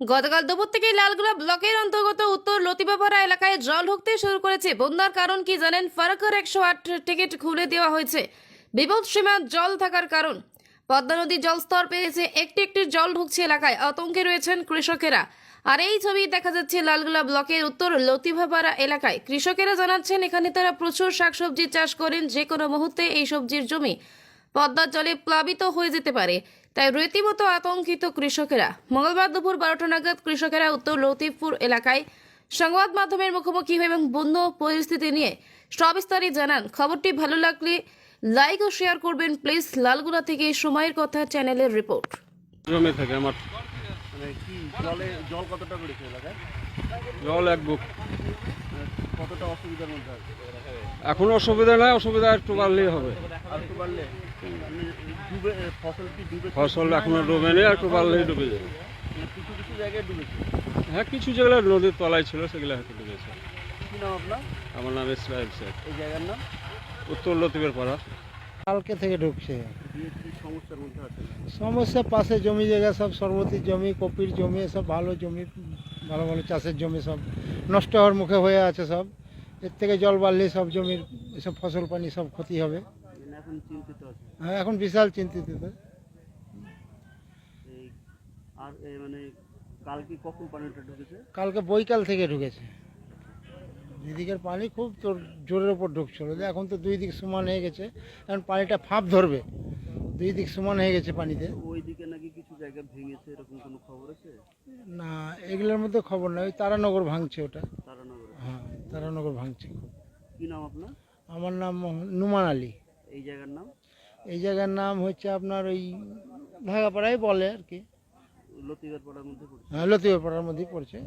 গতকাল দুপুর থেকে লালগোলা ব্লকের অন্তর্গত উত্তর লতিবাপাড়া এলাকায় জল ঢুকতে শুরু করেছে। বন্যার কারণ কি জানেন? ফারাকার একশো আট টিকিট খুলে দেওয়া হয়েছে। বিপদ সীমা জল থাকার কারণ। পদ্মা নদীর জলস্তর পেয়েছে। একটি একটি জল ঢুকছে এলাকায়। আতঙ্কে রয়েছেন কৃষকেরা। আর এই ছবি দেখা যাচ্ছে লালগোলা ব্লকের উত্তর লতিভাপাড়া এলাকায়। কৃষকেরা জানাচ্ছেন, এখানে তারা প্রচুর শাকসবজি চাষ করেন। যে কোনো মুহূর্তে এই সবজির জমি পদ্মার জলে প্লাবিত হয়ে যেতে পারে। তাই রীতিমতো আতঙ্কিত কৃষকেরা। মঙ্গলবার দুপুর বারোটা নাগাদ কৃষকেরা উত্তর লতিফপুর এলাকায় সংবাদ মাধ্যমের মুখোমুখি হয়ে এবং বন্য পরিস্থিতি নিয়ে সবিস্তারে জানান। খবরটি ভালো লাগলে লাইক ও শেয়ার করবেন। প্লিজ লালগুলা থেকে সময়ের কথা চ্যানেলের রিপোর্ট। জমে থাকে আমার। মানে জলে কতটা জল এক বুক। কতটা অসুবিধার মধ্যে আছে? এখন অসুবিধা নাই অসুবিধা একটু বাড়লেই হবে। একটু বাড়লে? মানে ডুবে ফসল কি ডুবে ফসল এখনও ডুবে নেই একটু বাড়লেই ডুবে যাবে। মানে কিছু কিছু জায়গায় ডুবেছে? হ্যাঁ কিছু যেগুলো নদীর তলায় ছিল সেগুলো হয়তো ডুবেছে। কি নাম আপনার? আমার নাম ইসরায়েল শেখ। এই জায়গার নাম? উত্তর লতিবের পাড়া। কালকে থেকে ঢুকছে। সমস্যার মধ্যে সমস্যা পাশে জমি জায়গা সব সর্বতির জমি কপির জমি সব ভালো জমি ভালো ভালো চাষের জমি সব নষ্ট হওয়ার মুখে হয়ে আছে সব। এর থেকে জল বাড়লে সব জমির এসব ফসল পানি সব ক্ষতি হবে। হ্যাঁ এখন বিশাল চিন্তিত। আর মানে কাল কখন পানিটা ঢুকেছে? কালকে বৈকাল থেকে ঢুকেছে। দিদিকের পানি খুব তোর জোরের ওপর ঢুকছিল। এখন তো দুই দিক সমান হয়ে গেছে। এখন পানিটা ফাঁপ ধরবে। দুই দিক সমান হয়ে গেছে পানিতে। জায়গা ভেঙেছে এরকম কোনো খবর আছে? না এগুলোর মধ্যে খবর নাই। ওই তারানগর ভাঙছে ওটা। তারানগর। হ্যাঁ তারানগর ভাঙছে। কি নাম আপনার? আমার নাম মোহাম্মদ নুমান আলী। এই জায়গার নাম? এই জায়গার নাম হচ্ছে আপনার ওই ভাগাপাড়াই বলে আর কি। লতিবার পাড়ার মধ্যে পড়ছে। হ্যাঁ লতিবাপাড়ার মধ্যেই পড়ছে।